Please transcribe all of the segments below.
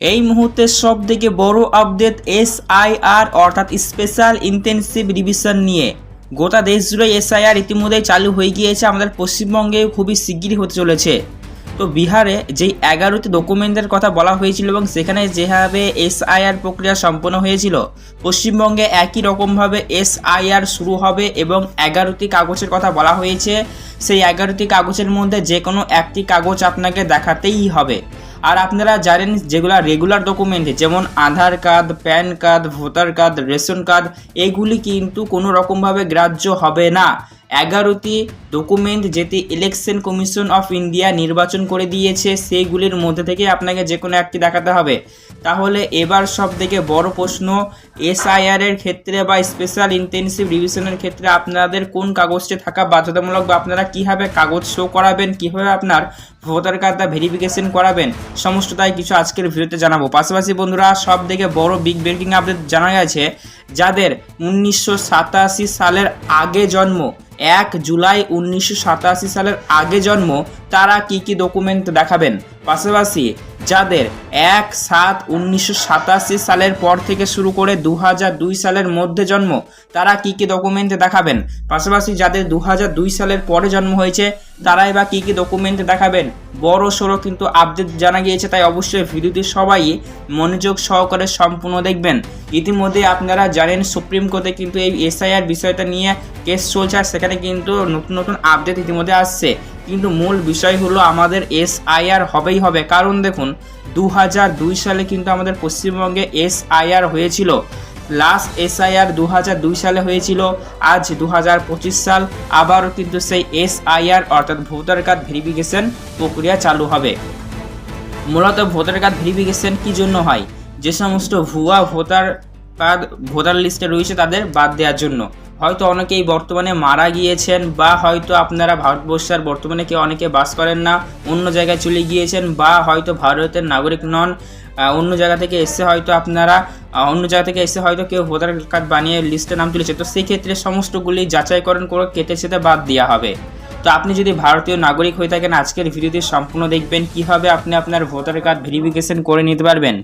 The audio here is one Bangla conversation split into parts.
এই মুহূর্তে সব থেকে বড় আপডেট এস আই আর অর্থাৎ স্পেশাল ইন্টেন্সিভ রিভিশন নিয়ে। গোটা দেশ জুড়ে এসআইআর ইতিমধ্যেই চালু হয়ে গিয়েছে, আমাদের পশ্চিমবঙ্গে খুবই শিগগিরই হতে চলেছে। তো বিহারে যেই এগারোটি ডকুমেন্টের কথা বলা হয়েছিল এবং সেখানে যেভাবে এসআইআর প্রক্রিয়া সম্পন্ন হয়েছিল, পশ্চিমবঙ্গে একই রকমভাবে এসআইআর শুরু হবে এবং এগারোটি কাগজের কথা বলা হয়েছে, সেই এগারোটি কাগজের মধ্যে যে কোনো একটি কাগজ আপনাকে দেখাতেই হবে। আর আপনারা জানেন যেগুলো রেগুলার ডকুমেন্ট যেমন Aadhaar card, PAN card, voter card, ration card, এগুলি কিন্তু কোনো রকমভাবে গ্রাহ্য হবে না। এগারোটি ডকুমেন্ট যেটি ইলেকশন কমিশন অফ ইন্ডিয়া নির্বাচন করে দিয়েছে, সেইগুলির মধ্যে থেকে আপনাকে যে কোনো একটি দেখাতে হবে। তাহলে এবার সব থেকে বড় প্রশ্ন এসআইআর এর ক্ষেত্রে বা স্পেশাল ইন্টেনসিভ রিভিশনের ক্ষেত্রে আপনাদের কোন কাগজটি থাকা বাধ্যতামূলক বা আপনারা কীভাবে কাগজ শো করাবেন, কীভাবে আপনার ভোটার কার্ডটা ভেরিফিকেশন করাবেন, সমস্তটাই কিছু আজকের ভিডিওতে জানাব। পাশাপাশি বন্ধুরা সব থেকে বড় বিগ ব্রেকিং আপডেট জানা গেছে, যাদের উনিশশো সাতাশি সালের আগে জন্ম, এক জুলাই উনিশশো সাতাশি সালের আগে জন্ম তারা কি কি ডকুমেন্ট দেখাবেন? পাশাপাশি যাদের এক সাত উনিশশো সালের পর থেকে শুরু করে দু দুই সালের মধ্যে জন্ম, তারা কি কি ডকুমেন্ট দেখাবেন? পাশাপাশি যাদের দু দুই সালের পরে জন্ম হয়েছে, তারাই বা কি কি ডকুমেন্ট দেখাবেন? বড় সড়ো কিন্তু আপডেট জানা গিয়েছে, তাই অবশ্যই ভিডিওটি সবাই মনোযোগ সহকারে সম্পূর্ণ দেখবেন। ইতিমধ্যে আপনারা জানেন, সুপ্রিম কোর্টে কিন্তু এই এসআইআর বিষয়টা নিয়ে কেস চলছে সেখানে কিন্তু নতুন নতুন আপডেট ইতিমধ্যে আসছে। কিন্তু মূল বিষয় হলো আমাদের এসআইআর হবেই হবে। কারণ দেখুন দু সালে কিন্তু আমাদের পশ্চিমবঙ্গে এসআইআর হয়েছিল। লাস্ট এসআইআর দু দুই সালে হয়েছিল। আজ দু পঁচিশ সাল আবারও কিন্তু সেই এসআইআর, অর্থাৎ ভোটার কার্ড ভেরিফিকেশন প্রক্রিয়া চালু হবে। মূলত ভোটার কার্ড ভেরিফিকেশন কি জন্য হয়? যে সমস্ত ভুয়া ভোটার কার্ড ভোটার লিস্টে রয়েছে তাদের বাদ দেওয়ার জন্য। হয়তো অনেকেই বর্তমানে মারা গিয়েছেন বা হয়তো আপনারা ভারতবর্ষের বর্তমানে কেউ অনেকে বাস করেন না, অন্য জায়গায় চলে গিয়েছেন বা হয়তো ভারতের নাগরিক নন অন্য জায়গা থেকে এসে হয়তো আপনারা অন্য জায়গা থেকে এসে হয়তো কেউ ভোটার কার্ড বানিয়ে লিস্টে নাম তুলেছে। তো সেই ক্ষেত্রে সমস্তগুলি যাচাইকরণ করে কেটে সেটে বাদ দেওয়া হবে। তো আপনি যদি ভারতীয় নাগরিক হয়ে থাকেন, আজকের ভিডিওটি সম্পূর্ণ দেখবেন। কীভাবে আপনি আপনার ভোটার কার্ড ভেরিফিকেশন করে নিতে পারবেন?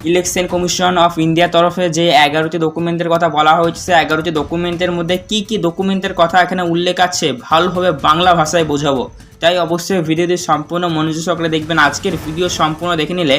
ইলেকশন কমিশন অফ ইন্ডিয়া তরফে যে এগারোটি ডকুমেন্টের কথা বলা হয়েছে এগারোটি ডকুমেন্টের মধ্যে কি কি ডকুমেন্টের কথা এখানে উল্লেখ আছে, ভালোভাবে বাংলা ভাষায় বোঝাবো। তাই অবশ্যই ভিডিওটি সম্পূর্ণ মনোযোগ সহকারে দেখবেন। আজকের ভিডিও সম্পূর্ণ দেখে নিলে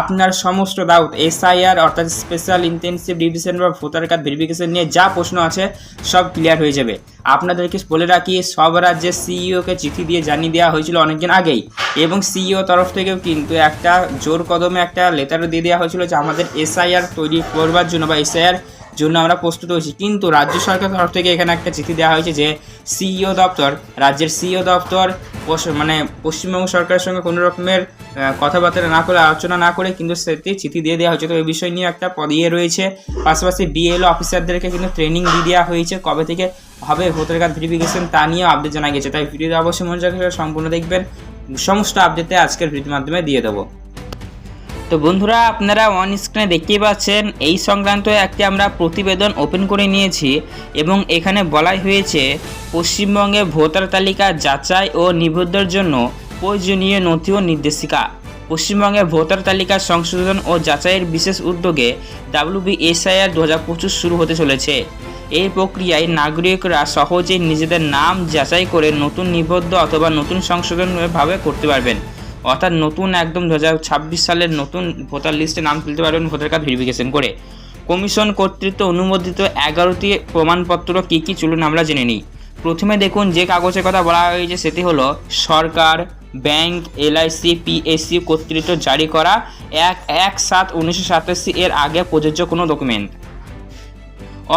আপনার সমস্ত ডাউট এসআইআর অর্থাৎ স্পেশাল ইন্টেন্সিভ ডিভিশন বা ভোটার কার্ড ভেরিফিকেশন নিয়ে যা প্রশ্ন আছে, সব ক্লিয়ার হয়ে যাবে। আপনাদেরকে বলে রাখি, সব রাজ্যের সিইওকে চিঠি দিয়ে জানিয়ে দেওয়া হয়েছিল অনেকদিন আগেই এবং সিইও তরফ থেকেও কিন্তু একটা জোর কদমে একটা লেটারও দিয়ে দেওয়া হয়েছিল যে আমাদের এসআইআর তৈরি করবার জন্য বা এসআইআর জন্য আমরা প্রস্তুত হয়েছি। কিন্তু রাজ্য সরকার তরফ থেকে এখানে একটা চিঠি দেওয়া হয়েছে যে সিইও দপ্তর, রাজ্যের সিইও দপ্তর মানে পশ্চিমবঙ্গ সরকারের সঙ্গে কোনো রকমের কথাবার্তা না করে, আলোচনা না করে কিন্তু সেটি চিঠি দিয়ে দেওয়া হয়েছে। তো এই বিষয় নিয়ে একটা পদ ইয়ে রয়েছে। পাশাপাশি বিএলও অফিসারদেরকে কিন্তু ট্রেনিং দিয়ে দেওয়া হয়েছে। কবে থেকে হবে ভোটার কার্ড ভেরিফিকেশন তা নিয়েও আপডেট জানা গেছে। তাই ভিডিওতে অবশ্যই মনে সহকারে সম্পূর্ণ দেখবেন। সমস্ত আপডেটে আজকের ভিডিওর মাধ্যমে দিয়ে দেবো। তো বন্ধুরা, আপনারা অন স্ক্রিনে দেখতেই পাচ্ছেন, এই সংক্রান্ত একটি আমরা প্রতিবেদন ওপেন করে নিয়েছি এবং এখানে বলাই হয়েছে, পশ্চিমবঙ্গে ভোটার তালিকা যাচাই ও নিবদ্ধের জন্য প্রয়োজনীয় নথি ও নির্দেশিকা। পশ্চিমবঙ্গে ভোটার তালিকা সংশোধন ও যাচাইয়ের বিশেষ উদ্যোগে ডাব্লিউবিএসআইআর দু হাজার পঁচিশ শুরু হতে চলেছে। এই প্রক্রিয়ায় নাগরিকরা সহজেই নিজেদের নাম যাচাই করে নতুন নিবদ্ধ অথবা নতুন সংশোধনভাবে করতে পারবেন। অর্থাৎ নতুন একদম দু হাজার ছাব্বিশ সালের নতুন ভোটার লিস্টে নাম তুলতে পারবেন ভোটার কার্ড ভেরিফিকেশন করে। কমিশন কর্তৃক অনুমোদিত এগারোটি প্রমাণপত্র কী কী চলুন আমরা জেনে নিই। প্রথমে দেখুন যে কাগজের কথা বলা হয়েছে সেটি হলো সরকার, ব্যাংক এলআইসি পিএসসি কর্তৃক জারি করা এক এক সাত উনিশশো সাতাশি এর আগে প্রযোজ্য কোনো ডকুমেন্ট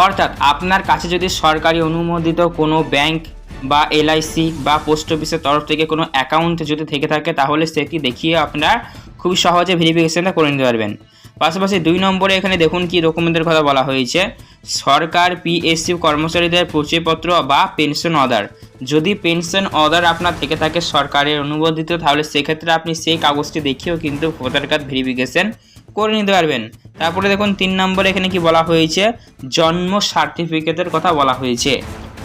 অর্থাৎ আপনার কাছে যদি সরকারি অনুমোদিত কোনো ব্যাংক বা এলআইসি বা পোস্ট অফিসের তরফ থেকে কোনো অ্যাকাউন্ট যদি থেকে থাকে, তাহলে সেটি দেখিয়ে আপনারা খুবই সহজে ভেরিফিকেশনটা করে নিতে পারবেন। পাশাপাশি দুই নম্বরে এখানে দেখুন কি ডকুমেন্টের কথা বলা হয়েছে। সরকার পিএসসি কর্মচারীদের পরিচয়পত্র বা পেনশন অর্ডার যদি পেনশন অর্ডার আপনার থেকে থাকে সরকারের অনুমোদিত, তাহলে সেক্ষেত্রে আপনি সেই কাগজটি দেখিয়েও কিন্তু ভোটার কার্ড ভেরিফিকেশন করে নিতে পারবেন। তারপরে দেখুন তিন নম্বরে এখানে কি বলা হয়েছে? জন্ম সার্টিফিকেটের কথা বলা হয়েছে।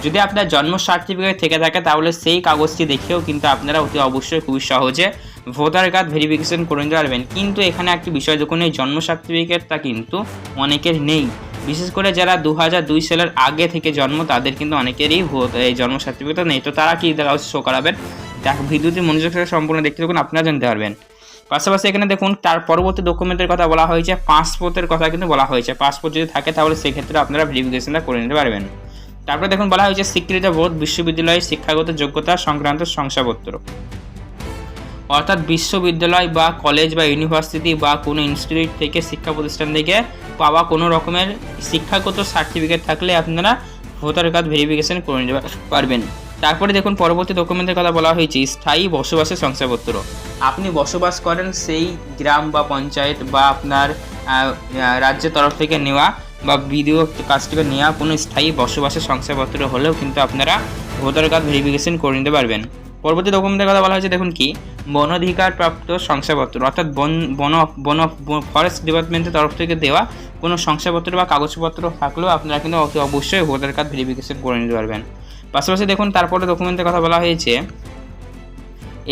যদি আপনার জন্ম সার্টিফিকেট থেকে থাকে, তাহলে সেই কাগজটি দেখেও কিন্তু আপনারা অতি অবশ্যই খুবই সহজে ভোটার কার্ড ভেরিফিকেশন করে নিতে পারবেন। কিন্তু এখানে একটি বিষয় দেখুন, এই জন্ম সার্টিফিকেটটা কিন্তু অনেকের নেই। বিশেষ করে যারা দু দুই সালের আগে থেকে জন্ম, তাদের কিন্তু অনেকেরই এই জন্ম সার্টিফিকেট নেই। তো তারা কি দেখা শো করাবেন? দেখ ভিডিওটি মনোযোগ সম্পূর্ণ দেখতে থাকুন, আপনারা জানতে পারবেন। পাশাপাশি এখানে দেখুন, তার পরবর্তী ডকুমেন্টের কথা বলা হয়েছে পাসপোর্টের কথা কিন্তু বলা হয়েছে। পাসপোর্ট যদি থাকে, তাহলে সেক্ষেত্রে আপনারা ভেরিফিকেশনটা করে নিতে পারবেন। তারপরে দেখুন বলা হয়েছে স্বীকৃত বোর্ড বিশ্ববিদ্যালয়ের শিক্ষাগত যোগ্যতা সংক্রান্ত শংসাপত্র। অর্থাৎ বিশ্ববিদ্যালয় বা কলেজ বা ইউনিভার্সিটি বা কোনো ইনস্টিটিউট থেকে শিক্ষা প্রতিষ্ঠান থেকে পাওয়া কোনো রকমের শিক্ষাগত সার্টিফিকেট থাকলে আপনারা ভোটার কার্ড ভেরিফিকেশন করে নিতে পারবেন। তারপরে দেখুন পরবর্তী ডকুমেন্টের কথা বলা হয়েছে, স্থায়ী বসবাসের শংসাপত্র। আপনি বসবাস করেন সেই গ্রাম বা পঞ্চায়েত বা আপনার রাজ্যের তরফ থেকে নেওয়া বা বিডিও কাজটিকে নেওয়া কোনো স্থায়ী বসবাসের শংসাপত্র হলেও কিন্তু আপনারা ভোটার কার্ড ভেরিফিকেশন করে নিতে পারবেন। পরবর্তী ডকুমেন্টের কথা বলা হয়েছে, দেখুন কি? বনাধিকার প্রাপ্ত শংসাপত্র, অর্থাৎ বন বন বন ফরেস্ট ডিপার্টমেন্টের তরফ থেকে দেওয়া কোনো শংসাপত্র বা কাগজপত্র থাকলেও আপনারা কিন্তু অতি অবশ্যই ভোটার কার্ড ভেরিফিকেশন করে নিতে পারবেন। পাশাপাশি দেখুন, তারপরে ডকুমেন্টের কথা বলা হয়েছে,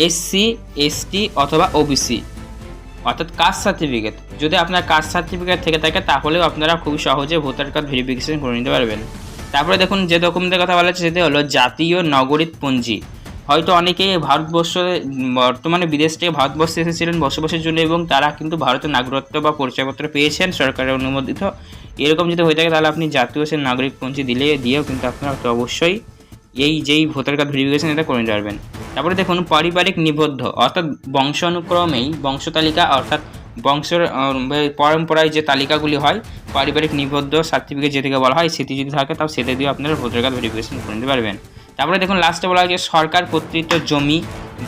এসসি, এসটি অথবা ওবিসি। অর্থাৎ কাস্ট সার্টিফিকেট যদি আপনার কাস্ট সার্টিফিকেট থেকে থাকে, তাহলেও আপনারা খুব সহজে ভোটার কার্ড ভেরিফিকেশন করে নিতে পারবেন। তারপরে দেখুন, যে ডকুমেন্টের কথা বলা হচ্ছে, সেটি হলো জাতীয় নগরীত পঞ্জি হয়তো অনেকেই ভারতবর্ষ, বর্তমানে বিদেশ থেকে ভারতবর্ষে এসেছিলেন বসবাসের জন্য এবং তারা কিন্তু ভারতের নাগরিকত্ব বা পরিচয়পত্র পেয়েছেন সরকারের অনুমোদিত। এরকম যদি হয়ে থাকে, তাহলে আপনি জাতীয় সে নাগরিক পঞ্জি দিলে, দিয়েও কিন্তু আপনারা অবশ্যই এই যেই ভোটার কার্ড ভেরিফিকেশন এটা করে নিতে পারবেন তারপরে দেখুন, পারিবারিক নিবদ্ধ অর্থাৎ বংশানুক্রমেই বংশতালিকা অর্থাৎ বংশের পরম্পরায় যে তালিকাগুলি হয়, পারিবারিক নিবদ্ধ সার্টিফিকেট যেটাকে বলা হয়, সেটি যদি থাকে, তাও সেটা দিয়ে আপনারা ভোটার কার্ড ভেরিফিকেশন করে নিতে পারবেন। তারপরে দেখুন লাস্টে বলা হয় যে সরকার কর্তৃত্ব জমি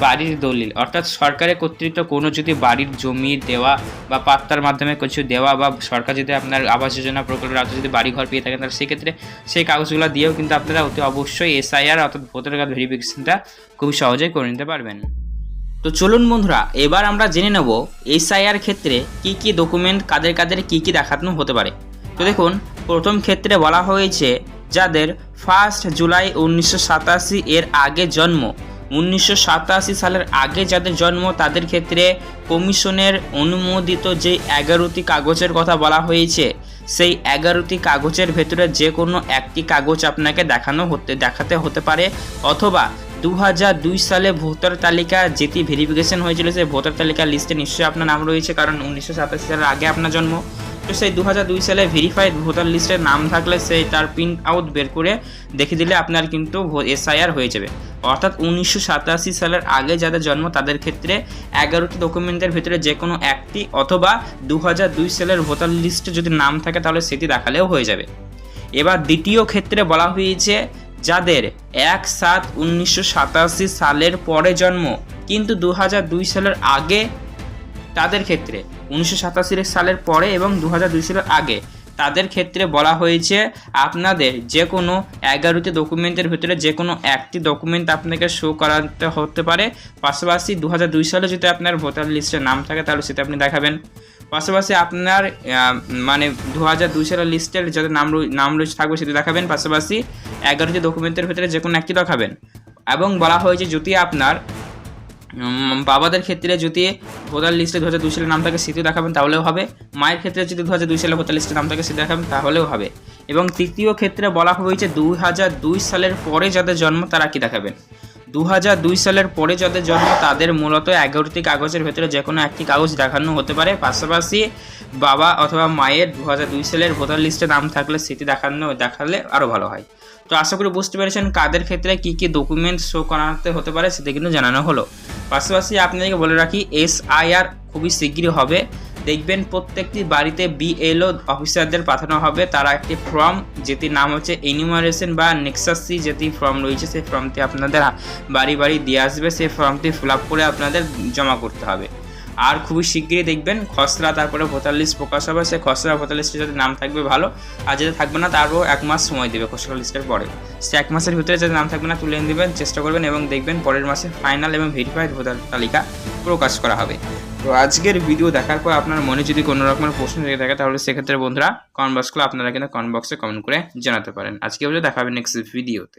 বাড়ির দলিল। অর্থাৎ সরকারের কর্তৃত্ব কোনো যদি বাড়ির জমি দেওয়া বা পাত্তার মাধ্যমে কিছু দেওয়া বা সরকার যদি আপনার আবাস যোজনা প্রকল্পের আওতায় যদি বাড়ি ঘর পেয়ে থাকেন, তাহলে সেক্ষেত্রে সেই কাগজগুলো দিয়েও কিন্তু আপনারা অতি অবশ্যই এসআইআর অর্থাৎ ভোটার কার্ড ভেরিফিকেশনটা খুবই সহজেই করে নিতে পারবেন। তো চলুন বন্ধুরা, এবার আমরা জেনে নেব এসআইআর ক্ষেত্রে কি কি ডকুমেন্ট কাদের কাদের কি কি দেখানো হতে পারে। তো দেখুন, প্রথম ক্ষেত্রে বলা হয়েছে, যাদের ফার্স্ট জুলাই উনিশশো সাতাশি এর আগে জন্ম উনিশশো সাতাশি সালের আগে যাদের জন্ম, তাদের ক্ষেত্রে কমিশনের অনুমোদিত যে এগারোটি কাগজের কথা বলা হয়েছে, সেই এগারোটি কাগজের ভেতরে যে কোনো একটি কাগজ আপনাকে দেখানো হতে, দেখাতে হতে পারে। অথবা দু সালে ভোটার তালিকা যেটি ভেরিফিকেশন হয়েছিল, সেই ভোটার তালিকার লিস্টে নিশ্চয়ই আপনার নাম রয়েছে, কারণ উনিশশো সাতাশি সালের আগে আপনার জন্ম। তো সেই দু সালে ভেরিফাইড ভোটার লিস্টের নাম থাকলে সেই তার প্রিন্ট আউট বের করে দেখে দিলে আপনার কিন্তু এসআইআর হয়ে যাবে। অর্থাৎ উনিশশো সাতাশি সালের আগে যাদের জন্ম, তাদের ক্ষেত্রে এগারোটি ডকুমেন্টের ভিতরে যে কোনো একটি অথবা দু সালের ভোটার লিস্টে যদি নাম থাকে, তাহলে সেটি দেখালেও হয়ে যাবে। এবার দ্বিতীয় ক্ষেত্রে বলা হয়েছে, যাদের এক সাত উনিশশো সালের পরে জন্ম, কিন্তু দু সালের আগে তাদের ক্ষেত্রে। উনিশশো সাতাশি সালের পরে এবং দু দুই সালের আগে তাদের ক্ষেত্রে বলা হয়েছে, আপনাদের যে কোনো এগারোটি ডকুমেন্টের ভিতরে যে কোনো একটি ডকুমেন্ট আপনাকে শো করাতে হতে পারে। পাশাপাশি দু সালে যদি আপনার ভোটার লিস্টে নাম থাকে, তাহলে সেটা আপনি দেখাবেন। পাশাপাশি আপনার মানে দু হাজার দুই সালের লিস্টের যাদের নাম নাম রয়েছে থাকবে সেটি দেখাবেন। পাশাপাশি এগারোটি ডকুমেন্টের ভিতরে যে কোনো একটি দেখাবেন। এবং বলা হয়েছে যদি আপনার বাবাদের ক্ষেত্রে যদি ভোটার লিস্টে দু হাজার দুই সালের নাম থাকে দেখাবেন, তাহলেও হবে। মায়ের ক্ষেত্রে যদি দু হাজার দুই সালের ভোটার লিস্টে নাম থাকে দেখাবেন, তাহলেও হবে। এবং তৃতীয় ক্ষেত্রে বলা হয়েছে দুই হাজার দুই সালের পরে যাদের জন্ম, তারা কি দেখাবেন? দু হাজার দুই সালের পরে যাদের জন্ম, তাদের মূলত এগারোটি কাগজের ভেতরে যে কোনো একটি কাগজ দেখানো হতে পারে। পাশাপাশি বাবা অথবা মায়ের দু হাজার দুই সালের ভোটার লিস্টে নাম থাকলে সেটি দেখানো, দেখালে আরও ভালো হয়। তো আশা করি বুঝতে পেরেছেন কাদের ক্ষেত্রে কী কী ডকুমেন্ট শো করাতে হতে পারে, সেটা কিন্তু জানানো হলো। পাশাপাশি আপনাদেরকে বলে রাখি এসআইআর খুবই শীঘ্রই হবে। দেখবেন প্রত্যেকটি বাড়িতে বিএলও অফিসারদের পাঠানো হবে। তারা একটি ফর্ম যেটির নাম হচ্ছে এনিমারেশন বা নেক্সাসি যেটি ফর্ম রয়েছে, সেই ফর্মটি আপনাদের বাড়ি বাড়ি দিয়ে আসবে। সেই ফর্মটি ফিল করে আপনাদের জমা করতে হবে। আর খুবই শীঘ্রই দেখবেন খসড়া, তারপরে ভোটার লিস্ট প্রকাশ হবে। সেই খসড়া ভোটার লিস্টে নাম থাকবে ভালো, আর যেটা থাকবে না তারও এক মাস সময় দেবে খসড়া লিস্টের পরে। সে এক মাসের ভিতরে যদি নাম থাকবে না, তুলে দেবেন চেষ্টা করবেন এবং দেখবেন পরের মাসে ফাইনাল এবং ভেরিফাইড ভোটার তালিকা প্রকাশ করা হবে। তো আজকের ভিডিও দেখার পর আপনার মনে যদি কোনো রকমের প্রশ্ন থেকে থাকে, তাহলে সেক্ষেত্রে বন্ধুরা কমেন্ট বক্সগুলো আপনারা কিন্তু কমেন্ট বক্সে কমেন্ট করে জানাতে পারেন। আজকে বলে দেখা হবে নেক্সট ভিডিওতে